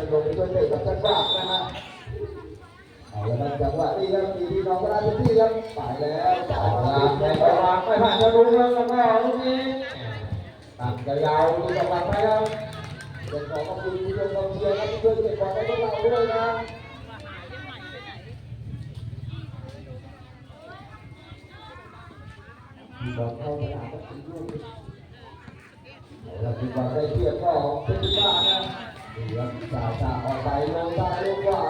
จะลงไปช่วยเตะกับจังหวะนะฮะเอาละครับจังหวะนี้ครับมีพี่น้องราชที่ครับไปแล้วจ่ายมาแรงไปวางไม่ผ่านจะรู้แล้วแล้วก็ลูกนี้ตัดยาวๆดูจังหวะไปครับเป็นของขอบคุณผู้ชมกองเชียร์ครับที่ช่วยเก็บบอลให้พวกเราด้วยนะมีบอลเข้าสนามก็ตีลูกแล้วมีบอลได้เทียบก็เป็นที่บ้านนะ เดือนจ่าจ่าออกไปลงซ้ายลงขวา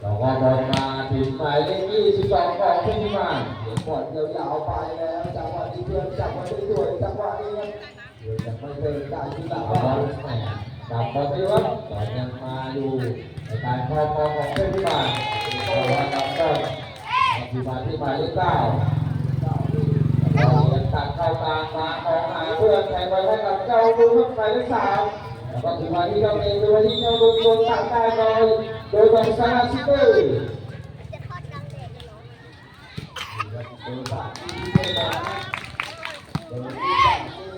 เราก็บอลมาถึงหมายเลข22ของเป็นที่บ้านเดี๋ยวบอลยาวๆไปแล้วจังหวะนี้เพื่อนจับมาได้สวยจังหวะนี้ครับเดี๋ยวจะไม่เป็นได้ที่หลังบอลแหมจับบอลไปวัดบอลยังมาอยู่ในการครอบครองของเป็นที่านก็ว่าจับต้นที่มาที่หมายเลขเก้าเราเดินตัดเข้ากลางมาออกหาเพื่อนแข่งไปให้กับเจ้าดูครับหมายเลขสาม แล้วก็ถือมาที่เราเองดูที่เจ้าดูโดนตัดได้โดยโดยบอลซาราซิตี้ จะทอดกลางแดดเลยเหรอ โดนตัดที่ไม่ได้โดนที่ตัดที่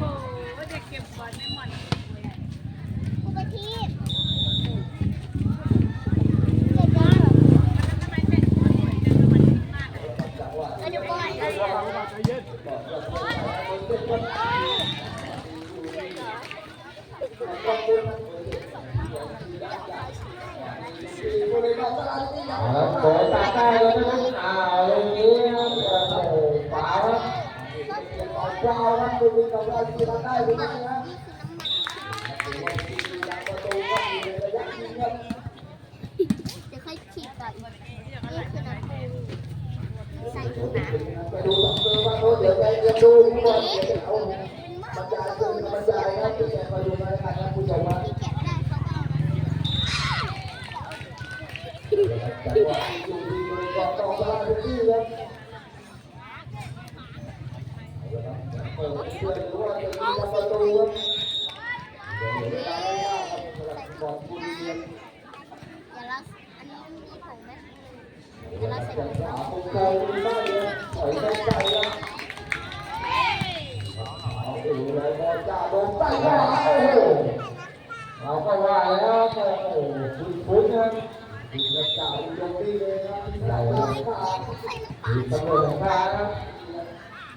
โอ้โหจะเก็บบอลไม่หมดเลย กูไปทีบเจ็บได้เหรอ ทำไมเป็นคนสวยจังเลยมันมากเลย จังหวะ เอาเดี๋ยวก่อน แล้วโดนตัดได้แล้วนะครับอ้าวตรงนี้ครับโอ้โหขวาครับขวาครับดูมีกำลังที่ทำได้หรือไม่นะ ประตูก็มีระยะที่ครับ เดี๋ยวค่อยฉีดก่อนนี่คือน้ำปูใส่ถุงน้ำ ไปดูสองตัวว่าเขาเดี๋ยวไปเรียนดูทุกคนเดี๋ยวเอาบรรยายเรื่องบรรยายครับเดี๋ยวแกมาดู มาแล้วกันนะผู้ชมว่า ที่แกะได้เขาก็เอานะ จังหวะอยู่ดีบริกรกองกลางพื้นที่ครับเปิดเพื่อนรู้ว่าจะมีประตูครับเดี๋ยวเวลาไม่ยากครับสำหรับบอลผู้เรียน เดี๋ยวเราอันนี้มีผงไหม เวลาจะหามุมโกงได้เลยถอยได้ใจครับเอาดูเลยบอลจ่าโดนใต้ขวาโอ้โห เราก็ว่าแล้วโอ้โหคุณคุณนะคุณจะจ่ายลงที่เลยนะเราหลังคา ใส่น้ำปลา คุณตำรวจหลังคานะ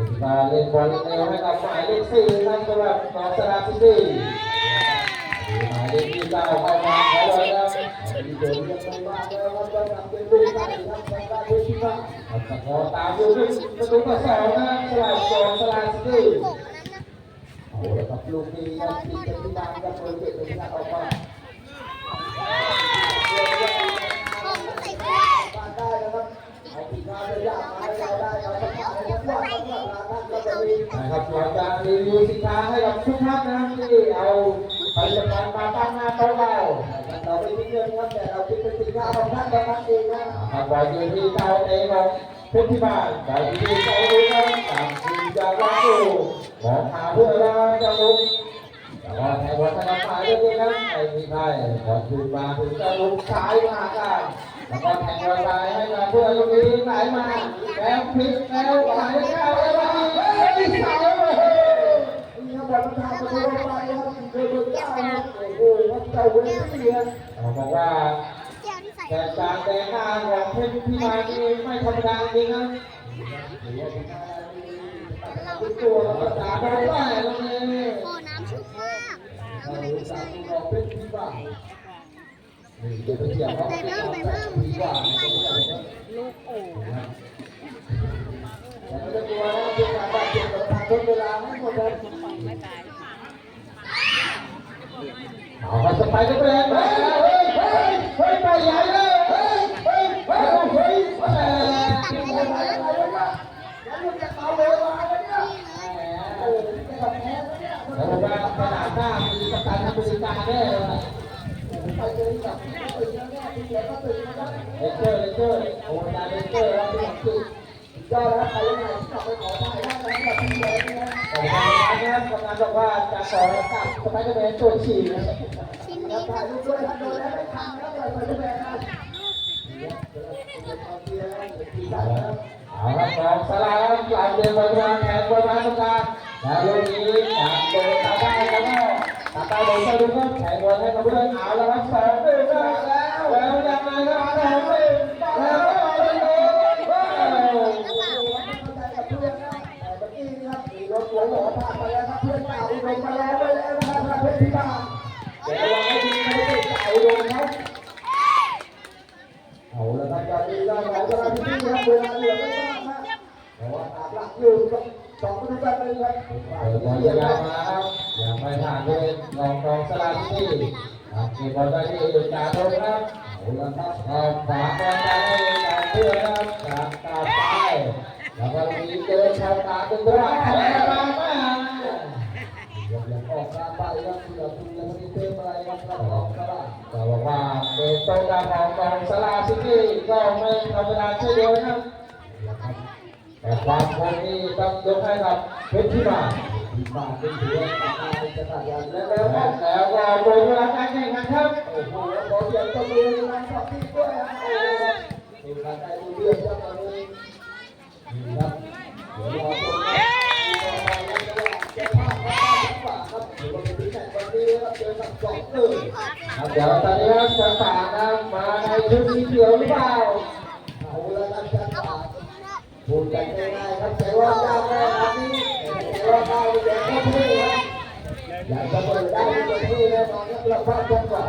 พูดเลยเป็นที่มาเราได้เป็นของจักรองครับนี่ของพอก็พอก็จังหวะนี้แล้วตีบริกรต้องก็ละเดี๋ยวแยกกันอยู่ว่าเอ็งดูดิกว่าจะเทียบยกกว่ายไปจากว่านี้แล้วก็เอาไว้ที่ดาวดูเทพโอ้ยนะมาเล่นบอลแนวให้กับหมายเลขสี่นั่นสำหรับนอสราซิตี้หมายเลขที่เก้าเข้ามาขอเลยนะที่โดนยังไม่มาแล้วครับจะทำเป็นลูกได้ครับทางด้านผู้ชิงะครับขอตามดูด้วยประตูต่อสองนะสำหรับนอสราซิตี้ผงอันนั้นนะเอาละครับลูกนี้ครับที่เป็นที่มาครับโดยเกิดเป็นการออกมา ผงใส่ถ้วย ได้นะครับเอาปีกมาเลยยากมาให้เราได้เอาสักอย่างให้ทุกวันทุกวัน นะครับก็จะมีนะครับเราจะรีวิวสินค้าให้กับทุกท่านนะครับที่เอาผลิตภัณฑ์มาตั้งหน้าโต๊ะเราเราไม่คิดเงินครับแต่เราคิดเป็นสินค้าของท่านกับท่านเองนะครับบอกอยู่ที่เตาเองของเพื่อที่บ้านบอกอยู่ที่เตาเองครับต่างทีจะว่าอยู่มองหาเพื่อเราจะลุกแต่ว่าในวัฒนธรรมเรื่องนี้นะไม่มีใครขอคืนมาถึงจะลุกซ้ายมากันแล้วก็แทงบอลไปให้มาเพื่อนลูกนี้ไหลมาแล้วพลิกแล้วไหลแล้วแล้วมาเฮ้านี่ครับบอลมันทำประตูไปครับเบอร์เก้าครับโอ้โหว บบอกว่าแต่การแต่งหน้าของเพชรพิมานนี่ไม่ธรรมดาจริงนะถือว่าเป็นตัวภาษาได้ไหมตรงนี้โอ้น้ำชุ่มมากน้ำอะไรไม่ใช่นที่บ้านนี่เดี๋ยวไปเที่ยวเขาใส่เพิ่มใส่เพิ่มเพิ่มลูกโอ่ง แต่ไม่ต้องกลัวนะเป็นการบาดเจ็บทางทดเวลาไม่หมดเลยไม่ตายเอาไปสไปก็แรงมาเฮ้ยเฮ้ยเฮ้ยไปใหญ่เลยเฮ้ยเฮ้ยเฮ้ยเฮ้ยแหมอะไรอะไรวะแล้วมันจะเอาเร็วมาเนี่ยแหมโอ้โหจะแบบแพ้เนี่ยแล้วว่าขนาดหน้ามีประกันอเมริกาแน่เลยไปเลยกับตื่นแล้วเนี่ยตื่นแล้วก็ตื่นแล้วเลเจอร์เลเจอร์โอ้ยเลเจอร์แล้วที่สุด ยอดแล้วใครยังไงกลับไปขอได้ได้ไหมแบบที่เดิมนะแต่ทางร้านเนี่ยกำลังบอกว่าจะขอกับสไปเดอร์แมนตัวฉี่นะชิ้นแล้นี้วถ่ายรูปด้วยครับโดนแล้วไม่ทำแล้วเลยสไปเดอร์แมนนะเอาละสองสลามหลังเดินบอลมาแข่งบอลมาตรงกลางแล้วลูกนี้จากโดนตาได้แล้วก็ตาได้โดนสะดุ้งครับแข่งบอลให้กับเพื่อนเอาแล้วครับสองหนึ่งแล้วแล้วยังไงครับสองหนึ่งแล้ว กันเลยครับบอลยาวมาครับยังไม่ผ่านเลยลองกองสลับที่ครับมีบอลได้ที่อุจาโดนครับเอาละครับเอาฝาบอลได้จากเพื่อนครับจากตาซ้ายแล้วก็มีเจอชาวตาตึงด้วยแพ้มาแม่ยังยังออกกาไปครับเพื่อคุณยังม่ได้เติมอะไรครับออกกลางก็ว่าเดินตรงดาวของกองสลาซิตี้ก็ไม่ธรรมดาเช่นเดียวกัน แต่ความครั้งนี้ต้องยกให้กับเพชรพิมานพิมานเป็นถือว่ากระตัดยันแล้วแล้วก็แล้วก็โดยเวลาการแข่งขันครับโอ้โหขอเสียงตบมือในสอบที่ด้วยครับโอ้โหมีการได้ดูเรื่องครับตอนนี้ครับเดี๋ยวรอชมเก็บภาพครับเดี๋ยวนี้ครับเดี๋ยวตอนนี้ครับจะฝากนะมาในชุดสีเขียวหรือเปล่าละครับจะฝาก พูดกันง่ายๆครับแต่ว่าเจ้าแม่ครับนี่แต่ว่าเจ้าเด็กก็พูดครับอยากจะเปิดได้ก็พูดแน่นอนครับเราพลาดกันกว่า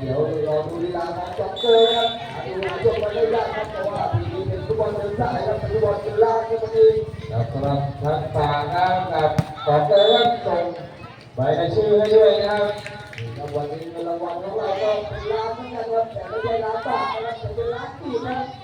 เดี๋ยวรอดูลีลาของจ็อกเกอครับดูหาจบมาได้ยากครับแต่ว่าปีนี้เป็นฟุตบอลเดินสายครับฟุตบอลเดินล่างครับวันนี้ครับสำหรับท่านฝากครับกับจ็อกเกอร์ครับส่งใบในชื่อให้ด้วยนะครับรับวันนี้เงินรางวัลของเราก็เป็นล้านเหมือนกันครับแต่ไม่ใช่ล้านบาทนะครับแต่เป็นล้านกีบนะครับ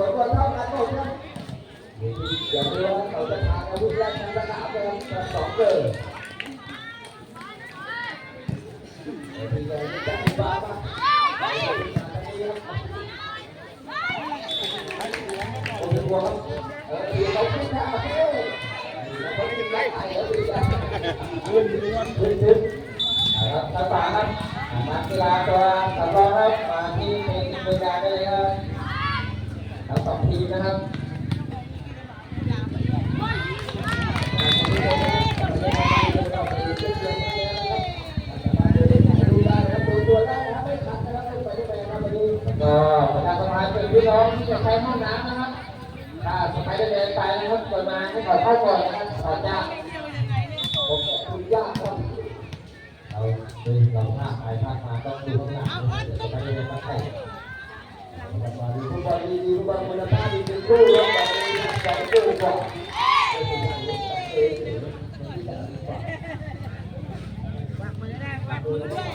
ผลคนเท่ากันหมดครับอย่างนี้ว่าเขาจะทานอาวุธแรกทางสนามไปครับสองเดินเป็นไงจะมีบ้าบ้างโอ้โหครับเออเขาขึ้นทางมาเท่เขาไม่เป็นไรขึ้นขึ้นขึ้นครับตาตาครับนักกีฬากลางสำรองครับมาที่เป็นบริการได้เลยครับ นขึ้นขึ้นทีนะครับก็ประชาสัมพันธ์เป็นพี่น้องที่จะใช้ห้องน้ำนะครับถ้าสไปเดอร์แมนไปนะครับเปิดมาให้ขาเข้าก่อนนะครับขอจ้าผมขอบคุณยากครับเราเป็นเราภาคไปภาคมาต้องดูข้างหลังเดี๋ยวสไปเดอร์แมนมาคุณภาพดีเป็ ก่อนไม่เป็นไรเองเองที่จะดีกว่าฝากมือได้ฝากมือด้วย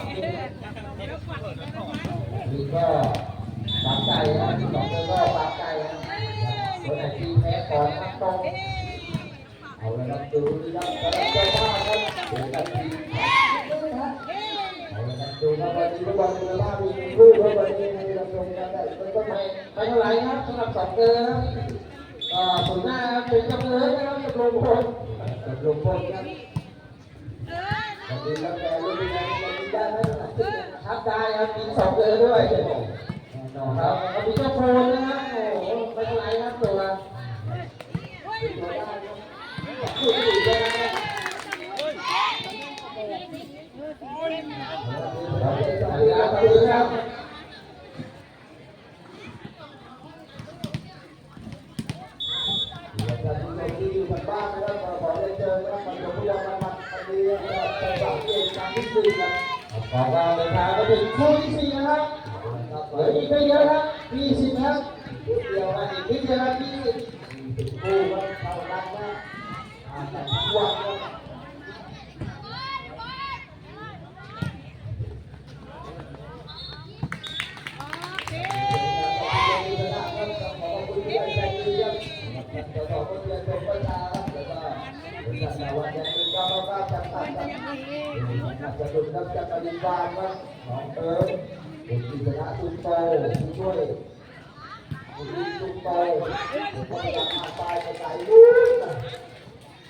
แล้วฝากอีกแล้วนะนี่ก็ปากใจนะที่สองคนก็ปากใจนะคนไหนที่แพ้ก่อนนักตรงเอาละครับดูดีครับกำลังจะว่าครับดูกันทีเอาละครับดูครับวันนี้ทุกวันคุณภาพมีคู่ครับวันนี้เรา ชมกันได้เป็นต้นไม้ไม่เท่าไหร่ครับสำหรับสองเกอครับผลหน้าครับเป็นจำเลยนะครับจำลองพลจำลองพลครับวันนี้แล้วแต่ลูกนี้วันนี้ได้ไหมครับได้ครับมีสองเกอร์ด้วยครับก็มีเจ้าโพลนะครับโอ้โหไม่เท่าไหร่ครับตัวตัวได้ครับ ครับที่อยู่ทางบ้านะครับขอได้เจอนะครับมันจะพยายามมาอันนี้นะครับจะสังเกตการที่สี่ครับขอว่าเดินทางมาถึงคู่ที่สี่นะครับเหลืออีกไม่เยอะครับยี่สิบครับเดี๋ยวมันอีกนิดเดียวครับยี่สิบคู่ครับเข้ากันนะอ่าแต่ทุกวันครับ จะดุครับจะปฏิบัติครับน้องเอิร์ธเป็นกิจการตุ้มโตผู้ช่วยผู้ช่วยตุ้มโตผมก็จะมาตายไปไกลลูกนะ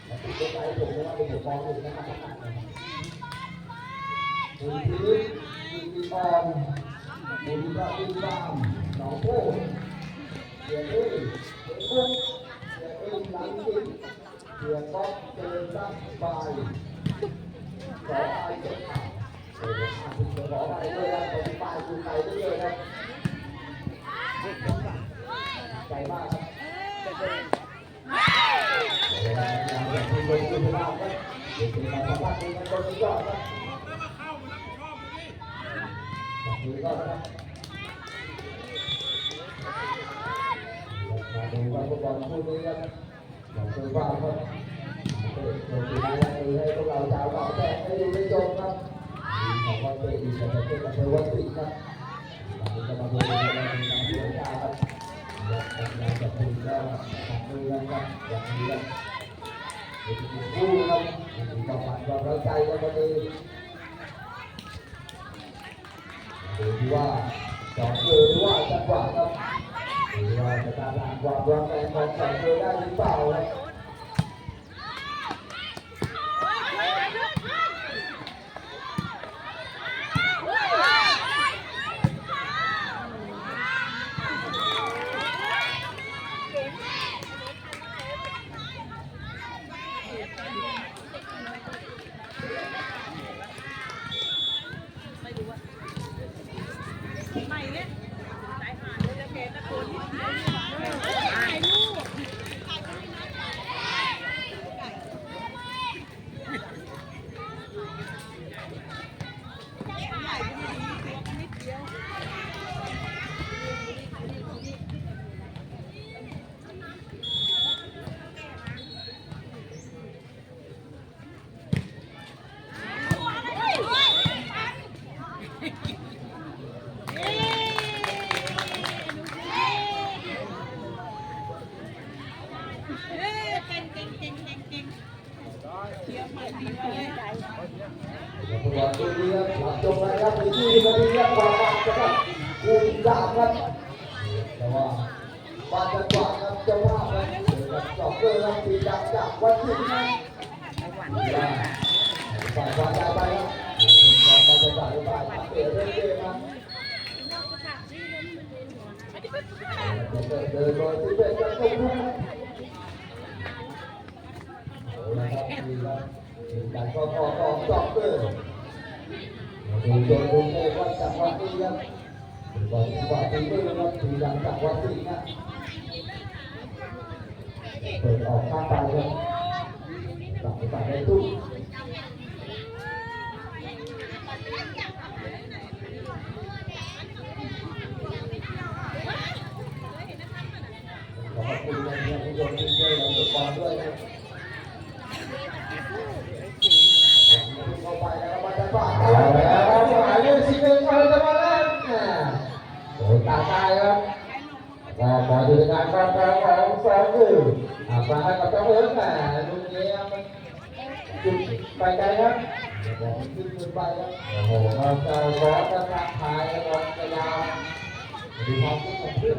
แล้วติดไปผมว่าเป็นมองหนึ่งนะครับคุณพีทคุณพีออมคุณพระพิบามน้องโป้เดี๋ยวนี้เดี๋ยวนี้เดี๋ยวนี้หลังจิตเดี๋ยวก็เจอตั้งบายขอไป เจ็บขาเออขอไปด้วยนะผมไปดูไปด้วยนะใจมากครับอย่างที่ลงทุนมากครับเด็กๆมาทำบ้านนี้มันก็สุดยอดครับแบบนี้ก็นะครับมาดูว่าฟุตบอลคู่นี้ครับอย่างที่ว่าครับโดยที่ได้ให้พวกเราชาวเกาะแตกให้ดูได้จบครับของวันเกิดอีกกับประเทศอำเภอวัดสิครับเราจะมาดูในงานการเสียชาครับงานจับมือก็จับมือกันครับอย่างนี้ครับเป็นคู่ครับมีความฝันความรักใจกันมาดีดูว่าสองเออหรือว่าจังหวะครับหรือ ว่าจะตามหลังความรักแรงของสองเออได้หรือเปล่าครับ ใหม่เนี่ยสายหาดเลยแล้วแกตะโกนนิดเดียวถ่ายรูปใหญ่ก็ไม่ดีตัวก็นิดเดียว เอ้ยเก่งเก่งเก่งเก่งเก่งเทียบใหม่ดีเลย ฟุตบอลคู่นี้ครับหลังจบแล้วครับมีที่นาทีครับกว่าครับคู่ที่สามครับแต่ว่าบ้านจังหวะครับเจ้าภาพครับเจอกับสองเกอร์ครับตีจากจากวันที่นะฝ่ายความยาวไปครับฝ่ายความยาวไปฝ่ายเตะเล่นเกมครับ เดินโดยที่เป็นจะตุ้มโอ้ยครับดีครับมีการก็พอพอจอบเลยดูจนดูโอ้ว่าจังหวะนี้ครับก่อนจังหวะนี้ด้วยครับทีหลังจังหวะนี้นะเปิดออกข้างไปครับตัดไปตัดในตุ้ม ขอบคุณนะที่ทุก คนที่ช่วยเราด้วยความด้วยนะเข้าไปแล้วมาจะฝากเอาแล้วหมายเลขสิบเอ็ดเอาจะมาเล่นโอ้ตาตายครับก็ขอดูการการของของสองคืออามาให้กับเจ้าเอิร์ธนะลูกนี้มันจุดไปไกลครับบอกมันขึ้นขึ้นไปครับโอ้โหเราจะร้อนจะทักทายแล้วก็จะยาวดูความคิดของเพื่อน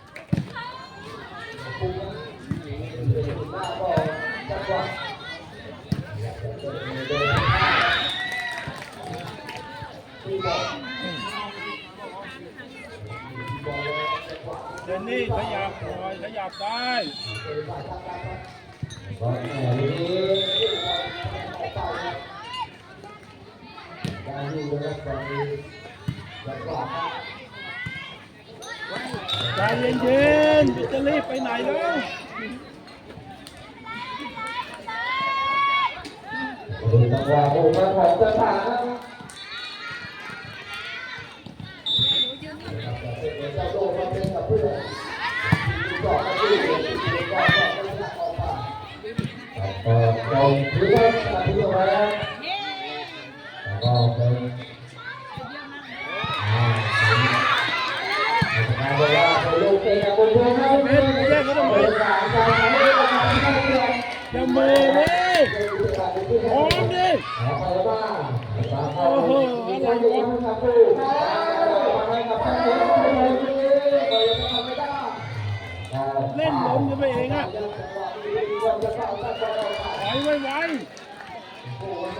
ขยับลยเจนนี่ขยับหน่อยขยับได้ใจเย็นๆจะรีบไปไหนแล้วจังหวะบุกมาของสถานเจ้าโลมาเป็นกับเพื่อนก็มาดูก็ก็ไม่ได้ออกมา ก็ตรงที่ว่าที่ว่าแล้วก็เป็นอ่าเป็น บอกว่าเ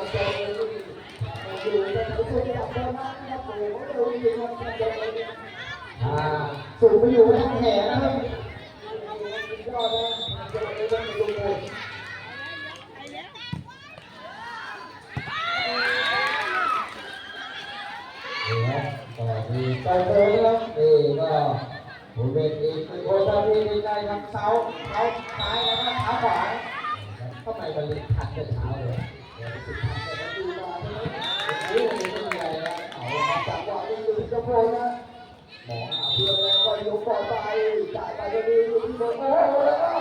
ป็นลูกเป็นกับคนเพื่อนนะเป็นแยกก็ต้องเป็นการการทำให้เราทำให้เรา อย่ามือเลยพร้อมดิ โอ้โหอะไรวะ เล่นล้มกันไปเองอะไหวไว้ไว้ สูงไปอยู่ทางแขนนะครับยอดนะ นี่ครับก็มีเจ้าโตนะครับนี่ก็ผมเป็นอีกหนึ่งคนที่ดีใจครับเสาเสาซ้ายแล้วก็เท้าขวา ทำไมมันเลยขัดแต่เท้าเลยเดี๋ยวจะขัดแต่ประตูมาใช่ไหมโอ้โหนี่เป็นไงนะเอาละจังหวะนี้คือเจ้าโพนะหมอหาเพื่อนแล้วก็ยกต่อไปจ่ายไปก็ดีอยู่ที่เบอร์โอ้โหแล้วก็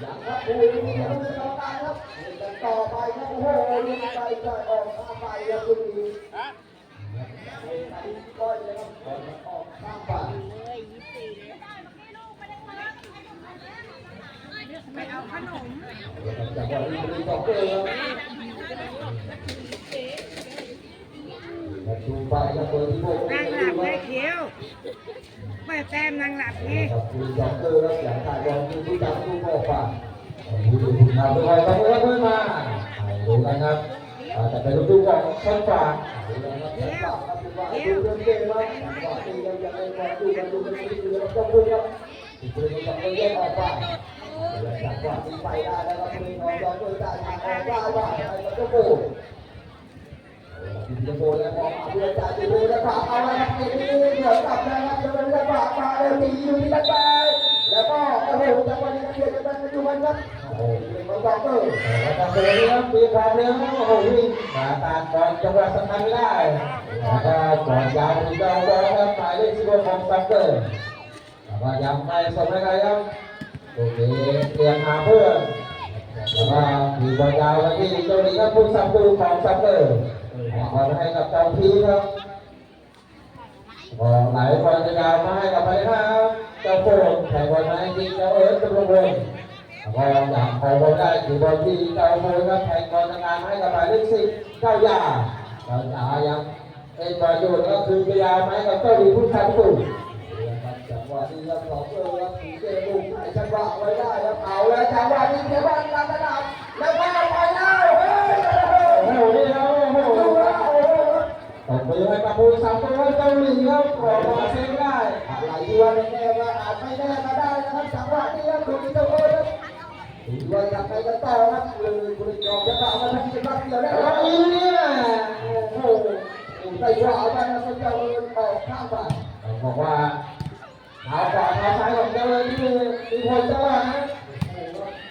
อย่างครับโอ้ยนี่ยังไม่ต่อไปครับนี่กันต่อไปครับโอ้โหยังไปจ่ายออกข้างไปครับคุณดีฮะก็เลยครับออกข้างป่า เลยยี่สี่เลย ไม่เอาขนมจากวันนี้มีสองเกมครับดูไปครับเบอร์ที่หกนางหลับได้เขียวแม่แต้มนางหลับนี่ชูสองเกมครับอย่างถ่ายอลดูที่จับดูพ่อป่าดูดูทำด้วยต้องเอื้อเพื่อนมาดูกันครับแต่เป็นลูกของช่องป่าดูนะครับดูเรื่องเกมครับว่าตีกันยังไงมาดูกันดูกันดูกันต้องดูครับดูกันต้องแยกออกไปจากว่าที่ไปได้แล้วครับมีของจอมตัวจ่ายทางออกได้ว่าไอ้มันก็โกงจะโดนแล้วเรือจ่ายจะดูนะครับเอาละครับทีนี้เดือดกลับนะครับจะเป็นระบาดมาเลยตีอยู่ไคร้แล้วก็โอ้โหจังหวเดือดจะเป็นปัจจุบันครับโอ้โหเป็นบอลเตอร์แล้วก็เร็วครับมีควเร็วโอ้โหวิ่งมาตามบอลจังหวะสำคัญไม่ได้แล้วก็บอลยว ถึงดาวบอ ลครับหมายเลขสิบหกของซัมเกอร์แล้วก็ยังไม่สมไม่ไรครับตรงนี้เตรียมหาเพื่อนแล้วก็มีบอลยาวมาที่ตรงนี้ครับผู้ซัมเกอร์ของซัมเกอร์บอลให้กับเจ้าทีครับบอลไหลบอลจะยาวมาให้กับไปนะครับเจ้าโฟนแข่งบอลมาให้ทีเจ้าเอิร์ธจำลวงพออยากพอบอลได้คือบอลที่เจ้าโมยครับแทงบอลทางารให้กับหมายเลขสิบเจ้ายาเจ้ายายังเป็นประโยชน์ก็คือพยายามให้กับเจ้าดีผู้ชายประตูจังหวะนี้ครับสองเออครับสีเจบุกให้ จังหวะไว้ได้ครับเอาแล้วจังหวะนี้เทวันกลางสนามแล้วก็ไปแล้วเฮ้ยโอ้โหนี่ครับโอ้โหดูแล้วโอ้โหตบมือให้กับผู้สามตัวเกาหลีครับออกมาเซฟได้อะไรที่ว่าไม่แน่ว่าอาจไม่แน่ก็ได้นะครับจังหวะนี้ครับดูเจ้าโอ้ยครับถึงว่าจะไปกันต่อครับเลยคุณยอมจะเอามาทำกิจกรรมเดียวได้ไหมเนี่ยโอ้โหใส่หัวเอาไปนะคุณเจ้าเลยออกข้างไปบอกว่า เท้าขวาเท้าซ้ายของเจ้าเลยนี่มีผลจังหวะนะ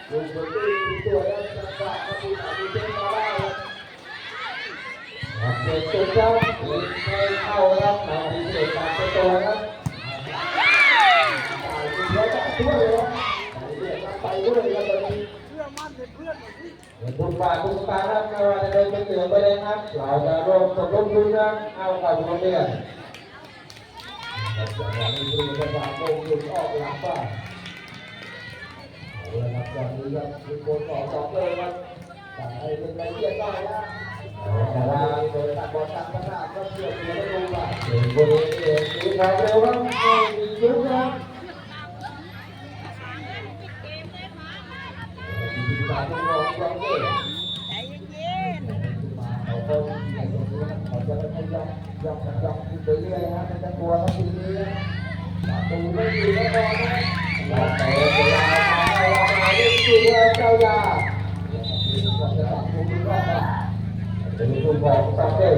ดูคนที่ตัวแล้วจังหวะก็ดูตามดูเจ้ามาได้ครับเด็กตัวเจ้าไม่เข้าครับมาดีเด็กตามตัวครับไปด้วยครับตอนนี้ทุกฝ่ายทุกตาครับไม่ว่าจะเดินเป็นเหลืองไปเลยครับเราจะร่วมสมทบทุนนะเอากับโรงเรียน จังหวะนี้คือจังหวะโกงหยุดออกหลังบ้านเอาละครับตอนนี้ครับมีคนต่อสองเลยครับแต่ให้เป็นรายละเอียดได้นะแต่ว่าโดยตัดบอลตามขนาดก็เชื่อถือไม่รู้ว่าเก่งคนนี้เองมีความเร็วครับไม่มียุบนะมีการต้องรอความเร็วใจเย็นเยอมยอมยอมไปเรื่อยนะมันจะกลัวครับทีนี้ประตูไม่ดีแล้วก็นะเราเตะเวลาไปเราไปเล่นที่เจ้ายาจะตัดมุมรอบเป็นลูกบอลซัมเตอร์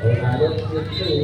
เวลาเล่นสิบสี่